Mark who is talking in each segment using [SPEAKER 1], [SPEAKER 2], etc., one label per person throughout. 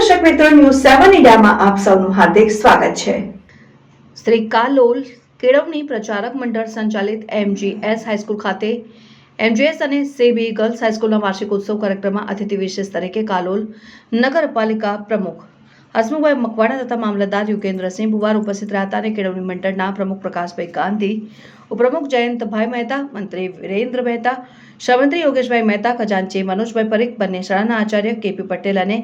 [SPEAKER 1] મિત્રો ન્યૂઝ સેવન ઇન્ડિયામાં આપ સૌનું હાર્દિક સ્વાગત છે.
[SPEAKER 2] શ્રી કાલોલ કેળવણી પ્રચારક મંડળ સંચાલિત એમજીએસ હાઈસ્કૂલ ખાતે એમજીએસ અને સેબી ગર્લ્સ હાઈસ્કૂલના વાર્ષિક ઉત્સવ કાર્યક્રમમાં અતિથિ વિશેષ તરીકે કાલોલ નગરપાલિકા પ્રમુખ હસમુખભાઈ મકવાણા તથા મામલતદાર યુગેન્દ્રસિંહ બુવાર ઉપસ્થિત રહ્યા અને કેળવણી મંડળના પ્રમુખ પ્રકાશભાઈ ગાંધી, ઉપપ્રમુખ જયંતભાઈ મહેતા, મંત્રી વિરેન્દ્ર મહેતા શ્રમંત્રી યોગેશભાઈ મહેતા, ખજાનચી મનોજભાઈ પરીખ, બંને શાળાના આચાર્ય કેપી પટેલ અને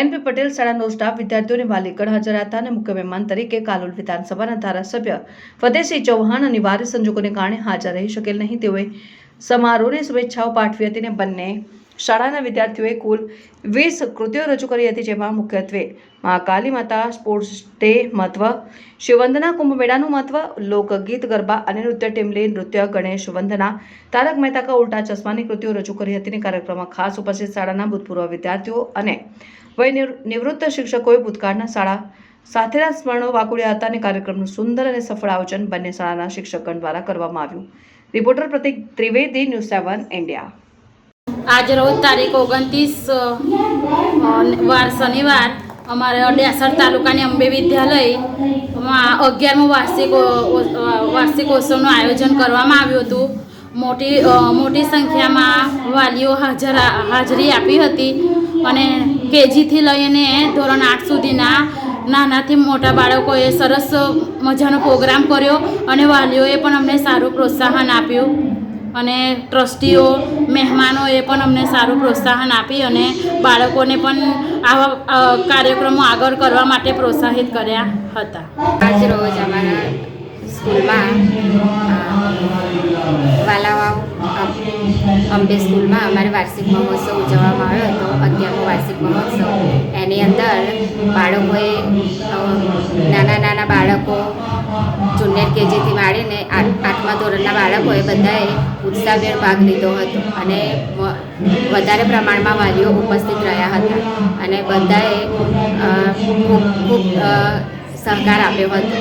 [SPEAKER 2] એનપી પટેલ શાળાનો સ્ટાફ વિદ્યાર્થીઓને વાલીગઢ હાજર હતા અને મુખ્ય મહેમાન તરીકે કાલોલ વિધાનસભાના ધારાસભ્ય ફતેહસિંહ ચૌહાણ અનિવાર્ય સંજોગોને કારણે હાજર રહી શકેલ નહીં. તેઓએ સમારોહને શુભેચ્છાઓ પાઠવી હતી અને બંને શાળાના વિદ્યાર્થીઓએ કુલ વીસ કૃતિઓ રજૂ કરી હતી જેમાં મુખ્યત્વે મા કાલી માતા, સ્પોર્ટ્સ ડે મહત્વ, શિવવંદના કુંભ મેળાનું મહત્વ, લોકગીત, ગરબા અને નૃત્ય ટીમલી નૃત્ય, ગણેશ, વંદના, તારક મહેતા કા ઉલ્ટા ચશ્માની કૃતિઓ રજૂ કરી હતી અને કાર્યક્રમમાં ખાસ ઉપસ્થિત શાળાના ભૂતપૂર્વ વિદ્યાર્થીઓ અને વય નિવૃ- નિવૃત્ત શિક્ષકોએ ભૂતકાળના શાળા સાથેના સ્મરણો વાકુડ્યા હતા અને કાર્યક્રમનું સુંદર અને સફળ આયોજન બંને શાળાના શિક્ષકગણ દ્વારા કરવામાં આવ્યું. Reporter Pratik Trivedi, news seven, India.
[SPEAKER 3] આજ રોજ તારીખ ઓગણત્રીસ વાર શનિવાર અમારે અડિયાસર તાલુકાની અંબે વિદ્યાલયમાં અગિયારમો વાર્ષિક વાર્ષિકોત્સવનું આયોજન કરવામાં આવ્યું હતું. મોટી મોટી સંખ્યામાં વાલીઓ હાજર, હાજરી આપી હતી અને કેજીથી લઈને ધોરણ આઠ સુધીના નાનાથી મોટા બાળકોએ સરસ મજાનો પ્રોગ્રામ કર્યો અને વાલીઓએ પણ અમને સારું પ્રોત્સાહન આપ્યું. અને ટ્રસ્ટીઓ મહેમાનોએ પણ અમને સારું પ્રોત્સાહન આપી અને બાળકોને પણ આવા કાર્યક્રમો આગળ કરવા માટે પ્રોત્સાહિત કર્યા હતા.
[SPEAKER 4] આજ રોજ અમારા સ્કૂલમાં વાલાવા અંબે સ્કૂલમાં અમારે વાર્ષિક મહોત્સવ ઉજવવામાં આવ્યો હતો, અગિયારમો વાર્ષિક મહોત્સવ. એની અંદર બાળકોએ નાના નાના બાળકો જુનિયર કેજીથી આઠ આઠમા ધોરણના બાળકોએ બધાએ ઉત્સાહભેર ભાગ લીધો હતો અને વધારે પ્રમાણમાં વાલીઓ ઉપસ્થિત રહ્યા હતા અને બધાએ ખૂબ ખૂબ સહકાર આપ્યો હતો.